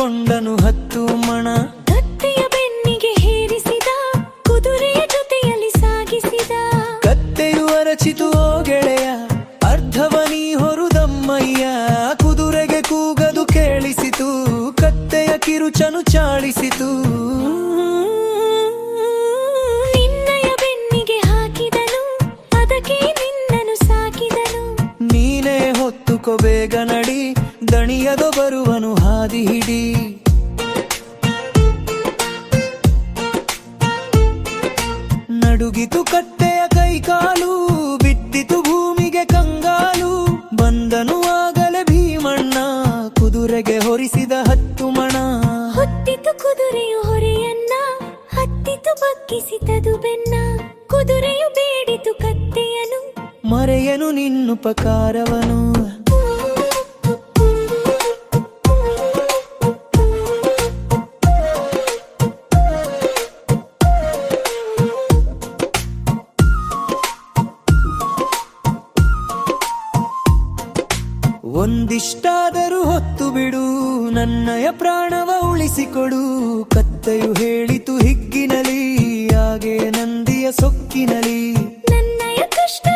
ಕೊಂಡನು ಹತ್ತು ಮಣ. ಕತ್ತೆಯ ಬೆನ್ನಿಗೆ ಹೇರಿಸಿದ ಕುದುರೆಯ ಜೊತೆಯಲ್ಲಿ ಸಾಗಿಸಿದ. ಕತ್ತೆಯು ಅರಚಿತು ಓ ಗೆಳೆಯ ಅರ್ಧವನಿ ಹೊರುದಮ್ಮಯ್ಯ. ಕುದುರೆಗೆ ಕೂಗದು ಕೇಳಿಸಿತು ಕತ್ತೆಯ ಕಿರುಚನು ಚಾಳಿಸಿತು. ಹೊತ್ತುಕೋ ಬೇಗ ನಡಿ ದಣಿಯದು ಬರುವನು ಹಾದಿ ಹಿಡಿ. ನಡುಗಿತು ಕತ್ತೆಯ ಕೈಕಾಲು ಬಿದ್ದಿತು ಭೂಮಿಗೆ ಕಂಗಾಲು. ಬಂದನು ಆಗಲೇ ಭೀಮಣ್ಣ ಕುದುರೆಗೆ ಹೊರಿಸಿದ ಹತ್ತು ಮಣ. ಹೊತ್ತಿತು ಕುದುರೆಯು ಹೊರೆಯನ್ನ ಹತ್ತಿತು ಬಗ್ಗಿಸಿತದು ಬೆನ್ನ. ಕುದುರೆಯು ಬೇಡಿತು ಕತ್ತೆಯನು. ಮರೆಯನು ನಿನ್ನುಪಕಾರವನು ಒಂದಿಷ್ಟಾದರೂ ಹೊತ್ತು ಬಿಡು ನನ್ನಯ ಪ್ರಾಣವ ಉಳಿಸಿಕೊಡು. ಕತ್ತೆಯು ಹೇಳಿತು ಹಿಗ್ಗಿನಲಿ ಹಾಗೆ ನಂದಿಯ ಸೊಕ್ಕಿನಲಿ. ನನ್ನಯ ಕಷ್ಟ